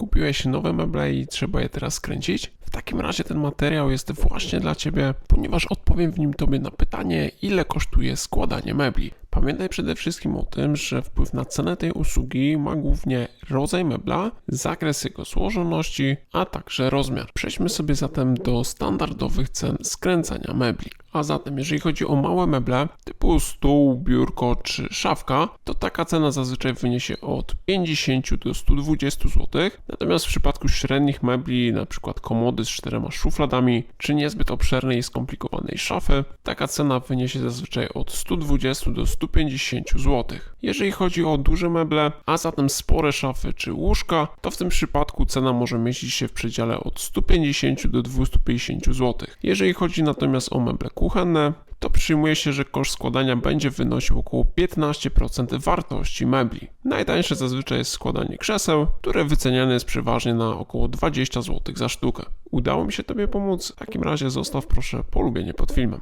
Kupiłeś nowe meble i trzeba je teraz skręcić? W takim razie ten materiał jest właśnie dla Ciebie, ponieważ odpowiem w nim Tobie na pytanie, ile kosztuje składanie mebli. Pamiętaj przede wszystkim o tym, że wpływ na cenę tej usługi ma głównie rodzaj mebla, zakres jego złożoności, a także rozmiar. Przejdźmy sobie zatem do standardowych cen skręcania mebli. A zatem, jeżeli chodzi o małe meble typu stół, biurko czy szafka, to taka cena zazwyczaj wyniesie od 50 do 120 zł. Natomiast w przypadku średnich mebli, np. komody z czterema szufladami, czy niezbyt obszernej i skomplikowanej szafy, taka cena wyniesie zazwyczaj od 120 do 150 zł. Jeżeli chodzi o duże meble, a zatem spore szafy czy łóżka, to w tym przypadku cena może mieścić się w przedziale od 150 do 250 zł. Jeżeli chodzi natomiast o meble kuchenne, przyjmuje się, że koszt składania będzie wynosił około 15% wartości mebli. Najtańsze zazwyczaj jest składanie krzeseł, które wyceniane jest przeważnie na około 20 zł za sztukę. Udało mi się Tobie pomóc? W takim razie zostaw proszę polubienie pod filmem.